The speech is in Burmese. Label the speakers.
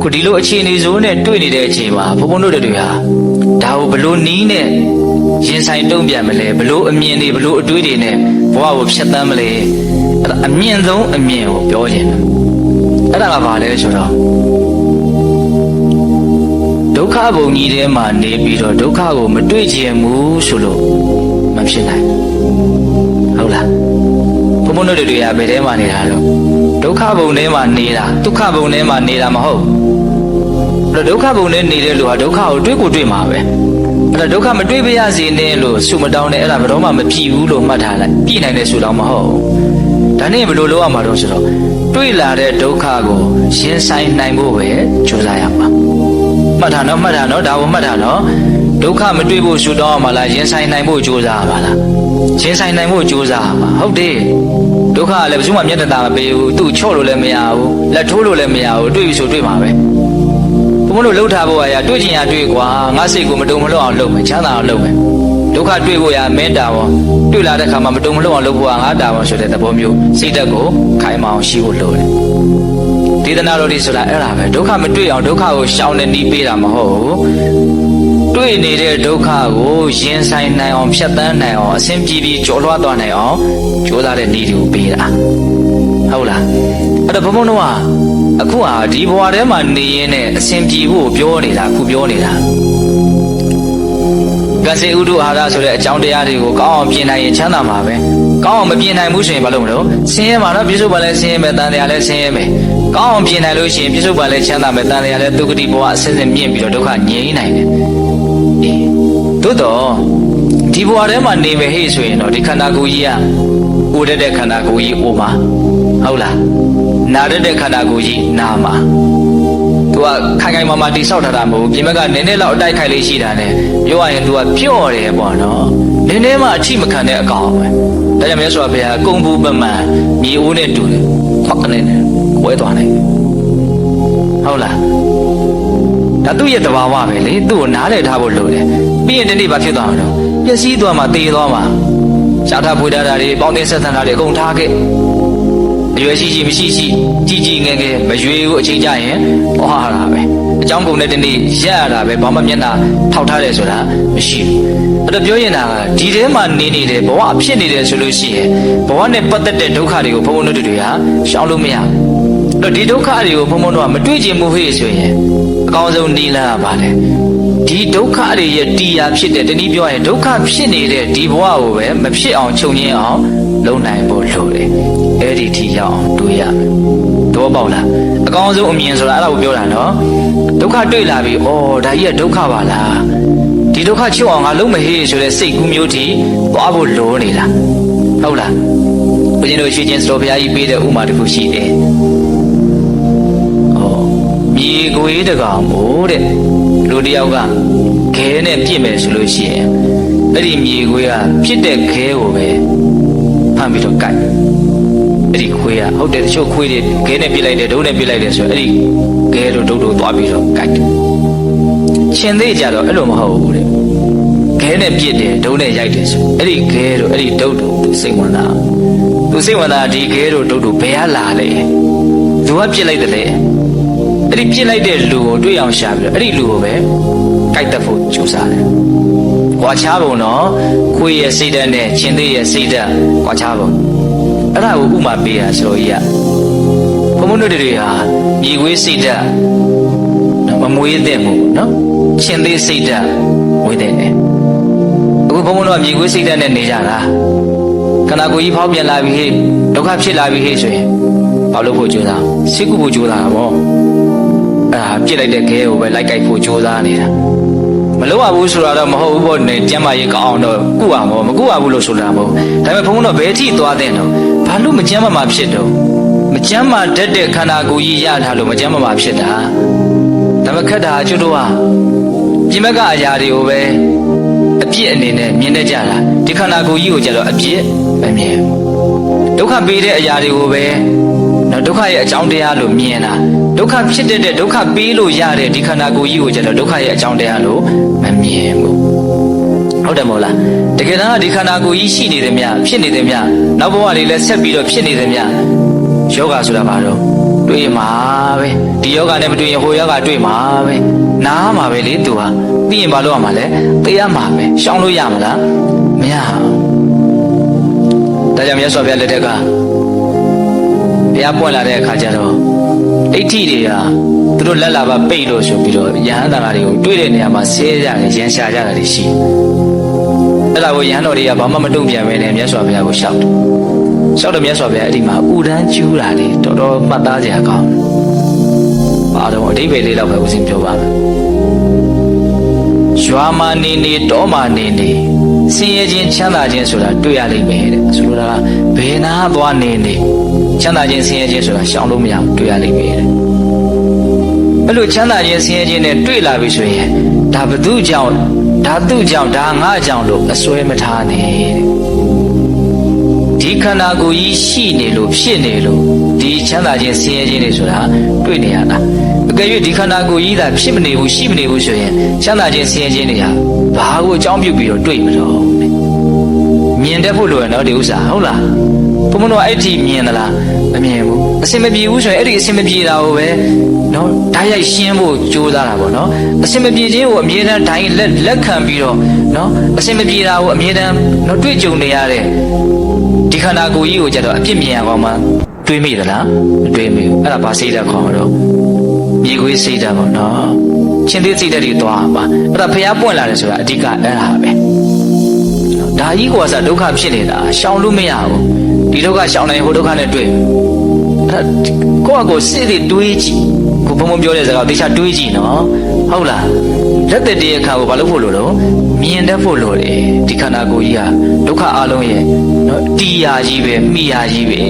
Speaker 1: ခုဒီလိုအခြေအနေဆိုးနဲ့တွေ့နေတဲ့အချိန်မှာဘုန်းဘုန်းတို့တွေဟာဒါကိုဘလို့နီးနဲ့ရင်ဆိုင်တုံ့ပြန်မလဲဘလို့အမြင်တွေဘလို့အတွေးတွေနဲ့ဘဝကိုဖျက်ဆီးမလဲအဲ့ဒါအမြင့်ဆုံးအမြင်ကိုပြောခြင်းတယ်အဲ့ဒါကဘာလဲဆိုတော့ဒုက္ခဘုံကြီးထဲမှာနေပြီးတော့ဒုက္ခကိုမတွေ့ခြင်းဘူးဆိုလို့မဖြစ်နိုင်ဟုတ်လား ဘုန်းဘုန်းတို့တွေကဘယ်ထဲမှာနေတာတော့ဒုက္ခဘုံထဲမှာနေတာဒုက္ခဘုံထဲမှာနေတာမဟုတ်အဲ့တော့ဒုက္ခဘုံထဲနေတဲ့လူဟာဒုက္ခကိုတွေ့ကိုတွေ့မှာပဲအဲ့တော့ဒုက္ခမတွေ့ပါရစေနဲ့လို့ဆုမတောင်းနဲ့အဲ့ဒါဘယ်တော့မှမပြည့်ဘူးလို့မှတ်ထားလိုက်ပြည့်နိုင်တဲ့ဆုတောင်းမဟုတ်ဘူးဒါနဲ့ဘယ်လိုလုပ်ရမှာတော့ဆိုတော့တွေ့လာတဲ့ဒုက္ခကိုရင်ဆိုင်နိုင်ဖို့ပဲကြိုးစားရမှာမှတ်တာနော်မှတ်တာနော်ဒါကိုမှတ်တာနော်ဒုက္ခမတွေ့ဖို့ရှုတော့မှာလားရင်ဆိုင်နိုင်ဖို့ကြိုးစားရမှာလား ရင်ဆိုင်နိုင်ဖို့ကြိုးစားရမှာဟုတ်တယ်ဒုက္ခကလည်းဘယ်သူမှမျက်တတာမပေးဘူးသူ့ချော့လို့လည်းမရဘူးလက်ထိုးလို့လည်းမရဘူးတွေ့ပြီဆိုတွေ့မှာပဲဘုံမလို့လှုပ်ထားဖို့အရာတွေ့ချင်ရတွေ့ကွာငါစိတ်ကိုမတုံမလွတ်အောင်လုပ်မယ်ချမ်းသာအောင်လုပ်မယ်ဒုက္ခတွေ့ဖို့ရမင်းတာဝန်တွေ့လာတဲ့ခါမှာမတုံမလွတ်အောင်လုပ်ဖို့ကငါတာဝန်ဆိုတဲ့သဘောမျိုးစိတ်ဓာတ်ကိုခိုင်မာအောင်ရှိဖို့လိုတယ်ဒေသနာတော်ဒီဆိုတာအဲ့ဒါပဲဒုက္ခမတွေ့အောင်ဒုက္ခကိုရှောင်နေနီးပေးတာမဟုတ်ဘူး တွေ့နေတဲ့ဒုက္ခကိုရင်ဆိုင်နိုင်အောင်ဖြတ်သန်းနိုင်အောင်အစဉ်ပြေပြေကျော်လွှားသွားနိုင်အောင်ကြိုးစားတဲ့နည်းတွေကိုပေးတာဟုတ်လားအဲ့တော့ဘုံဘုံတို့ကအခုဟာဒီဘဝထဲမှာနေရင်းနဲ့အစဉ်ပြေဖို့ပြောနေတာအခုပြောနေတာကစေဥဒုအာရဆိုတဲ့အကြောင်းတရားတွေကိုကောင်းအောင်ပြင်နိုင်ရင်ချမ်းသာမှာပဲကောင်းအောင်မပြင်နိုင်ဘူးဆိုရင်ဘာလုပ်မလို့ဆင်းရဲမှာတော့ပြစ္ဆုတ်ပါလဲဆင်းရဲမယ်တန်တရားလဲဆင်းရဲမယ်ကောင်းအောင်ပြင်နိုင်လို့ရှိရင်ပြစ္ဆုတ်ပါလဲချမ်းသာမယ်တန်တရားလဲဒုက္ခတိဘဝအစစ်စစ်မြင့်ပြီးတော့ဒုက္ခငြိမ်းနိုင်တယ်အေး သို့တော့ဒီဘဝထဲမှာနေမယ်ဟေ့ဆိုရင်တော့ဒီခန္ဓာကိုယ်ကြီးကဥရတဲ့ခန္ဓာကိုယ်ကြီးဥမှာဟုတ်လားနာရတဲ့ခန္ဓာကိုယ်ကြီးနာမှာ तू ကခိုင်ခိုင်မာမာတိဆောက်ထားတာမဟုတ်ဘူးပြင်ဘက်ကနည်းနည်းလောက်အတိုက်ခိုက်လေးရှိတာ ਨੇ ပြောရရင် तू ကပျော့တယ်ပေါ့နော်နည်းနည်းမှအထိမခံတဲ့အကောင်ပဲဒါကြောင့်မြတ်စွာဘုရားကုံဘူးပမှန်မြေအိုးနဲ့တူတယ်ဖောက်ကနေတယ်ဝဲသွားနိုင်တယ်ဟုတ်လားဒါသူ့ရဲ့တဘာဝပဲလေသူ့ကိုနားလည်ထားဖို့လိုတယ် ပြီးရင်ဒီနေ့ဘာဖြစ်သွားမှာတော့ပျက်စီးသွားမှာတည်သွားမှာရှားထားဖွေထားတာတွေပေါင်းတင်ဆက်ဆံတာတွေအကုန်ထားခဲ့အရွယ်ရှိရှိမရှိရှိကြီးကြီးငယ်ငယ်မရွေဘူးအချိန်ကြရင်ဟောဟာတာပဲအကြောင်းကုန်တဲ့တနေ့ရက်ရတာပဲဘာမှမျက်နှာထောက်ထားတယ်ဆိုတာမရှိဘူးအဲ့တော့ပြောရင်တာကဒီထဲမှာနေနေတယ်ဘဝဖြစ်နေတယ်ဆိုလို့ရှိရင်ဘဝနဲ့ပတ်သက်တဲ့ဒုက္ခတွေကိုဘုံဘုံတို့တွေကရှောင်လို့မရဘူးအဲ့တော့ဒီဒုက္ခတွေကိုဘုံဘုံတို့ကမတွေ့ချင်ဘူးဟေ့ဆိုရင်အကောင်းဆုံးနီလာပါလေ ဒီဒုက္ခတွေရဲ့တရားဖြစ်တဲ့တနည်းပြောရင်ဒုက္ခဖြစ်နေတဲ့ဒီဘဝကိုပဲမဖြစ်အောင်ချုပ်ငင်းအောင်လုပ်နိုင်ဖို့လိုတယ်အဲ့ဒီထိရောက်အောင်တွေးရမယ်သဘောပေါက်လားအကောင်းဆုံးအမြင်ဆိုတာအဲ့ဒါကိုပြောတာနော်ဒုက္ခတွေ့လာပြီဩဒါကြီးကဒုက္ခပါလားဒီဒုက္ခချုပ်အောင်ငါလုပ်မဟေးဆိုတဲ့စိတ်ကူးမျိုးထိသွားဖို့လိုနေတာဟုတ်လားဘုရင်တို့ရွှေချင်းစတော်ဘုရားကြီးပေးတဲ့ဥမာတစ်ခုရှိတယ်ဩမြေခွေးတကောင်မို့တဲ့ လူတစ်ယောက်ကခဲနဲ့ပြစ်မယ်ဆိုလို့ရှိရင်အဲ့ဒီမြေခွေးကပြစ်တဲ့ခဲကိုပဲဖမ်းပြီးတော့ကိုက်အဲ့ဒီခွေးကဟုတ်တယ်တချို့ခွေးတွေခဲနဲ့ပြစ်လိုက်တယ်ဒုံးနဲ့ပြစ်လိုက်တယ်ဆိုတော့အဲ့ဒီခဲတို့ဒုံးတို့သွားပြီးတော့ကိုက်တယ်ရှင်သေးကြတော့အဲ့လိုမဟုတ်ဘူးတဲ့ခဲနဲ့ပြစ်တယ်ဒုံးနဲ့ရိုက်တယ်ဆိုအဲ့ဒီခဲတို့အဲ့ဒီဒုံးတို့သူစိတ်ဝင်တာသူစိတ်ဝင်တာဒီခဲတို့ဒုံးတို့ဘယ်ကလာလဲသူကပြစ်လိုက်တယ်လေ အဲ့ဒီပြစ်လိုက်တဲ့လူကိုတွေ့အောင်ရှာပြီးတော့အဲ့ဒီလူကိုပဲကိုက်တတ်ဖို့ကြိုးစားတယ်ကွာချားပုံတော့ခွေးရဲ့စိတ်ဓာတ်နဲ့ရှင်သေးရဲ့စိတ်ဓာတ်ကွာချားပုံအဲ့ဒါကိုဥမာပေးတာဆိုတော့ကြီးကဘုံဘုံတို့တွေဟာမြေခွေးစိတ်ဓာတ်မမွေးတဲ့မှုနော်ရှင်သေးစိတ်ဓာတ်ဝေးတဲ့တယ်အခုဘုံဘုံတို့ကမြေခွေးစိတ်ဓာတ်နဲ့နေကြတာခန္ဓာကိုယ်ကြီးဖောက်ပြန်လာပြီဟေ့ဒုက္ခဖြစ်လာပြီဟေ့ဆိုရင်ဘာလို့ဖို့ကြိုးစားစိတ်ကူဖို့ကြိုးစားတာပေါ့အဲ့ ဒါပြစ်လိုက်တဲ့ခဲကိုပဲလိုက်ကြိုက်ဖို့ကြိုးစားနေတာမလုပ်ရဘူးဆိုတာတော့မဟုတ်ဘူးပေါ့နဲ့ကျမ်းမာရေးကောင်းအောင်တော့ကုရမှာမကုရဘူးလို့ဆိုတာမဟုတ်ဒါပေမဲ့ဘုံဘုံတော့ဘယ်ထိသွားတဲ့တော့ဘာလို့မကျမ်းမာမှာဖြစ်တော့မကျမ်းမာတတ်တဲ့ခန္ဓာကိုယ်ကြီးရထားလို့မကျမ်းမာမှာဖြစ်တာဒါပေမဲ့ခက်တာကျွတ်တော့ဟာပြင်ဘက်ကအရာတွေကိုပဲအပြစ်အနေနဲ့မြင်တတ်ကြတာဒီခန္ဓာကိုယ်ကြီးကိုကြတော့အပြစ်မမြင်ဒုက္ခပေးတဲ့အရာတွေကိုပဲ နော်ဒုက္ခရဲ့အကြောင်းတရားလို့မြင်တာဒုက္ခဖြစ်တဲ့ဒုက္ခပေးလို့ရတဲ့ဒီခန္ဓာကိုယ်ကြီးကိုကြတော့ဒုက္ခရဲ့အကြောင်းတရားလို့မမြင်ဘူးဟုတ်တယ်မဟုတ်လားတကယ်တမ်းကဒီခန္ဓာကိုယ်ကြီးရှိနေတယ်မြဖြစ်နေတယ်မြနောက်ဘဝတွေလည်းဆက်ပြီးတော့ဖြစ်နေတယ်မြယောဂဆိုတာဘာတော့တွေ့မှာပဲဒီယောဂနဲ့မတွေ့ရင်ဟိုယောဂတွေ့မှာပဲနားမှာပဲလေသူဟာပြီးရင်ဘာလို့ရမှာလဲသိရမှာပဲရှောင်လို့ရမလားမရဘူးဒါကြောင့်မြတ်စွာဘုရားလက်ထက်က ဘုရားပွင့်လာတဲ့အခါကျတော့ဒိဋ္ဌိတွေကသူတို့လက်လာပါပိတ်လို့ဆိုပြီးတော့ယဟန်တန်ဃာတွေကိုတွေ့တဲ့နေရာမှာဆဲကြတယ်ရန်ရှာကြတာတွေရှိတယ်အဲ့ဒါကိုယဟန်တော်တွေကဘာမှမတုံ့ပြန်ပဲနဲ့မြတ်စွာဘုရားကိုရှောက်တယ်ရှောက်တယ်မြတ်စွာဘုရားအဲ့ဒီမှာဥဒန်းကျူးတာလေတော်တော်မှတ်သားစရာကောင်းတယ်ဘာတော့အဓိပ္ပာယ်လေးတော့ပဲဦးစင်ပြောပါမယ်ရွာမာနေနေတောမာနေနေ ဆင်းရဲခြင်းချမ်းသာခြင်းဆိုတာတွေ့ရလိမ့်မယ်တဲ့ဆိုလိုတာကဘယ်နာသွားနေနေချမ်းသာခြင်းဆင်းရဲခြင်းဆိုတာရှောင်လို့မရဘူးတွေ့ရလိမ့်မယ်တဲ့အဲ့လိုချမ်းသာခြင်းဆင်းရဲခြင်းနဲ့တွေ့လာပြီဆိုရင်ဒါဘသူကြောင့်ဒါသူ့ကြောင့်ဒါငါကြောင့်လို့အစွဲမထားနဲ့တဲ့ဒီခန္ဓာကိုယ်ကြီးရှိနေလို့ဖြစ်နေလို့ဒီချမ်းသာခြင်းဆင်းရဲခြင်းတွေဆိုတာတွေ့နေရတာအ ကယ်၍ဒီခန္ဓာကိုယ်ကြီးသာဖြစ်မနေဘူးရှိမနေဘူးဆိုရင်ချမ်းသာခြင်းဆင်းရဲခြင်းတွေဟာဘာကိုအကြောင်းပြုပြီးတော့တွေ့မလို့တဲ့မြင်တတ်ဖို့လိုရနော်ဒီဥစ္စာဟုတ်လားဘုံမတော်အဲ့ဒီမြင်သလားမမြင်ဘူးအစင်မပြေဘူးဆိုရင်အဲ့ဒီအစင်မပြေတာကိုပဲနော်ဓာတ်ရိုက်ရှင်းဖို့ကြိုးစားတာပေါ့နော်အစင်မပြေခြင်းကိုအမြဲတမ်းဓာတ်လက်လက်ခံပြီးတော့နော်အစင်မပြေတာကိုအမြဲတမ်းနော်တွေ့ကြုံနေရတဲ့ဒီခန္ဓာကိုယ်ကြီးကိုကြတော့အပြစ်မြင်ရကောင်မှတွေးမိသလားမတွေးမိဘူးအဲ့ဒါဘာစိတ်ဓာတ်ခေါ်တော့ မြေခွေးစိတ်ဓာတ်ပေါ့နော်ချင်းသေးစိတ်ဓာတ်တွေသွားပါအဲ့ဒါဖျားပွင့်လာတယ်ဆိုတာအဓိကအဲ့ဒါပဲဒါကြီးကစားဒုက္ခဖြစ်နေတာရှောင်လို့မရဘူးဒီဒုက္ခရှောင်နိုင်ဟိုဒုက္ခနဲ့တွေ့အဲ့ဒါကိုယ့်အကိုစိတ်တွေတွေးကြည့်ကိုဘုံဘုံပြောတဲ့စကားကိုတေချာတွေးကြည့်နော်ဟုတ်လားလက်သက်တည်းအခါကိုဘာလို့ဖို့လို့တော့မြင်တတ်ဖို့လို့တယ်ဒီခန္ဓာကိုယ်ကြီးဟာဒုက္ခအလုံးရဲ့နော်တီးရာကြီးပဲမိရာကြီးပဲ